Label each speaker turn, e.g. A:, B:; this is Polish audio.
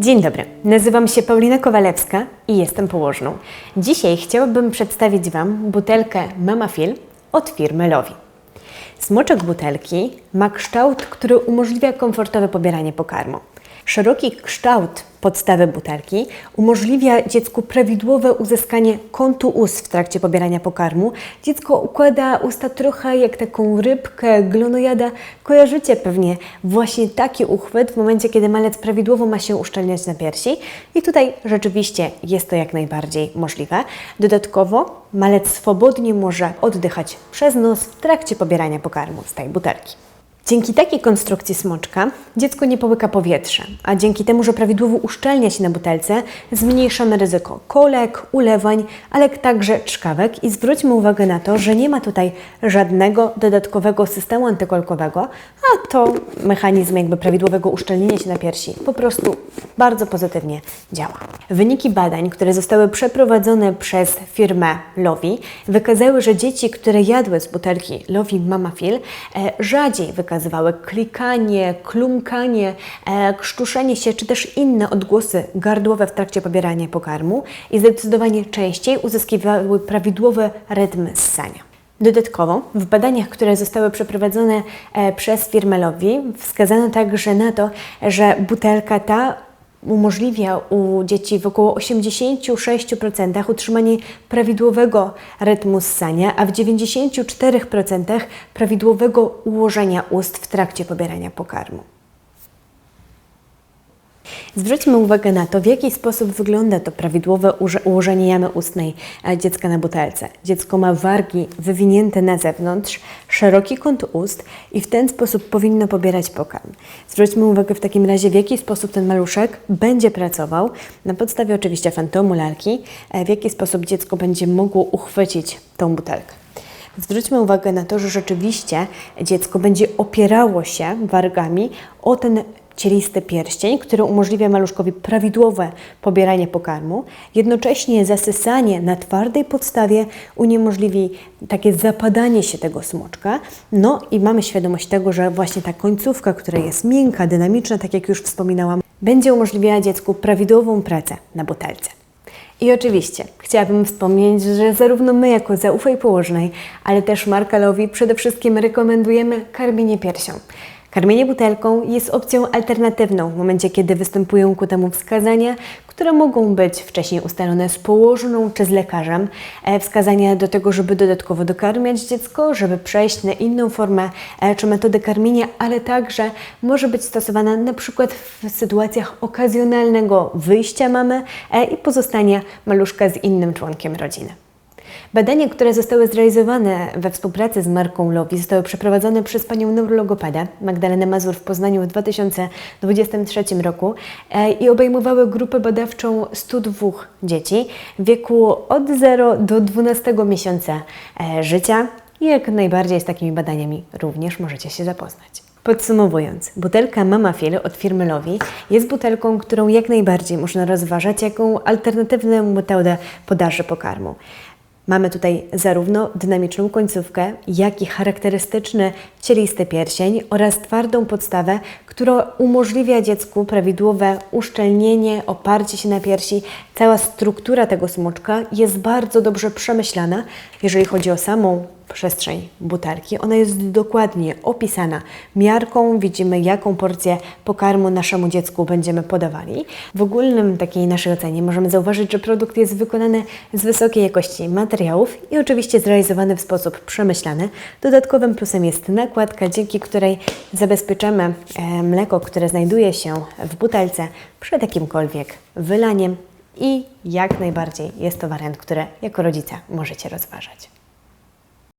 A: Dzień dobry, nazywam się Paulina Kowalewska i jestem położną. Dzisiaj chciałabym przedstawić Wam butelkę Mama Fil od firmy Lovi. Smoczek butelki ma kształt, który umożliwia komfortowe pobieranie pokarmu. Szeroki kształt podstawy butelki umożliwia dziecku prawidłowe uzyskanie kątu ust w trakcie pobierania pokarmu. Dziecko układa usta trochę jak taką rybkę, glonojada. Kojarzycie pewnie właśnie taki uchwyt w momencie, kiedy malec prawidłowo ma się uszczelniać na piersi. I tutaj rzeczywiście jest to jak najbardziej możliwe. Dodatkowo malec swobodnie może oddychać przez nos w trakcie pobierania pokarmu z tej butelki. Dzięki takiej konstrukcji smoczka dziecko nie połyka powietrza, a dzięki temu, że prawidłowo uszczelnia się na butelce, zmniejszamy ryzyko kolek, ulewań, ale także czkawek i zwróćmy uwagę na to, że nie ma tutaj żadnego dodatkowego systemu antykolkowego, a to mechanizm jakby prawidłowego uszczelnienia się na piersi po prostu bardzo pozytywnie działa. Wyniki badań, które zostały przeprowadzone przez firmę Lovi, wykazały, że dzieci, które jadły z butelki Lovi Mama Fil, e, rzadziej wykazywały klikanie, klumkanie, e, krztuszenie się, czy też inne odgłosy gardłowe w trakcie pobierania pokarmu i zdecydowanie częściej uzyskiwały prawidłowy rytm ssania. Dodatkowo w badaniach, które zostały przeprowadzone e, przez firmę Lovi, wskazano także na to, że butelka ta umożliwia u dzieci w około 86% utrzymanie prawidłowego rytmu ssania, a w 94% prawidłowego ułożenia ust w trakcie pobierania pokarmu. Zwróćmy uwagę na to, w jaki sposób wygląda to prawidłowe ułożenie jamy ustnej e, dziecka na butelce. Dziecko ma wargi wywinięte na zewnątrz, szeroki kąt ust i w ten sposób powinno pobierać pokarm. Zwróćmy uwagę w takim razie, w jaki sposób ten maluszek będzie pracował, na podstawie oczywiście fantomu lalki, e, w jaki sposób dziecko będzie mogło uchwycić tą butelkę. Zwróćmy uwagę na to, że rzeczywiście dziecko będzie opierało się wargami o ten cielisty pierścień, który umożliwia maluszkowi prawidłowe pobieranie pokarmu. Jednocześnie zasysanie na twardej podstawie uniemożliwi takie zapadanie się tego smoczka. No i mamy świadomość tego, że właśnie ta końcówka, która jest miękka, dynamiczna, tak jak już wspominałam, będzie umożliwiała dziecku prawidłową pracę na butelce. I oczywiście chciałabym wspomnieć, że zarówno my jako Zaufaj Położnej, ale też Marka Lowi przede wszystkim rekomendujemy karmienie piersią. Karmienie butelką jest opcją alternatywną w momencie, kiedy występują ku temu wskazania, które mogą być wcześniej ustalone z położną czy z lekarzem. Wskazania do tego, żeby dodatkowo dokarmiać dziecko, żeby przejść na inną formę e, czy metodę karmienia, ale także może być stosowana na przykład w sytuacjach okazjonalnego wyjścia mamy e, i pozostania maluszka z innym członkiem rodziny. Badania, które zostały zrealizowane we współpracy z marką Lovi, zostały przeprowadzone przez panią neurologopedę Magdalenę Mazur w Poznaniu w 2023 roku e, i obejmowały grupę badawczą 102 dzieci w wieku od 0 do 12 miesiąca e, życia. Jak najbardziej z takimi badaniami również możecie się zapoznać. Podsumowując, butelka Mama Fil od firmy Lovi jest butelką, którą jak najbardziej można rozważać jako alternatywną metodę podaży pokarmu. Mamy tutaj zarówno dynamiczną końcówkę, jak i charakterystyczny cielisty pierścień oraz twardą podstawę, która umożliwia dziecku prawidłowe uszczelnienie, oparcie się na piersi. Cała struktura tego smoczka jest bardzo dobrze przemyślana, jeżeli chodzi o samą przestrzeń butelki. Ona jest dokładnie opisana miarką. Widzimy, jaką porcję pokarmu naszemu dziecku będziemy podawali. W ogólnym takiej naszej ocenie możemy zauważyć, że produkt jest wykonany z wysokiej jakości materiałów i oczywiście zrealizowany w sposób przemyślany. Dodatkowym plusem jest nakładka, dzięki której zabezpieczamy e, mleko, które znajduje się w butelce przed jakimkolwiek wylaniem i jak najbardziej jest to wariant, który jako rodzice możecie rozważać.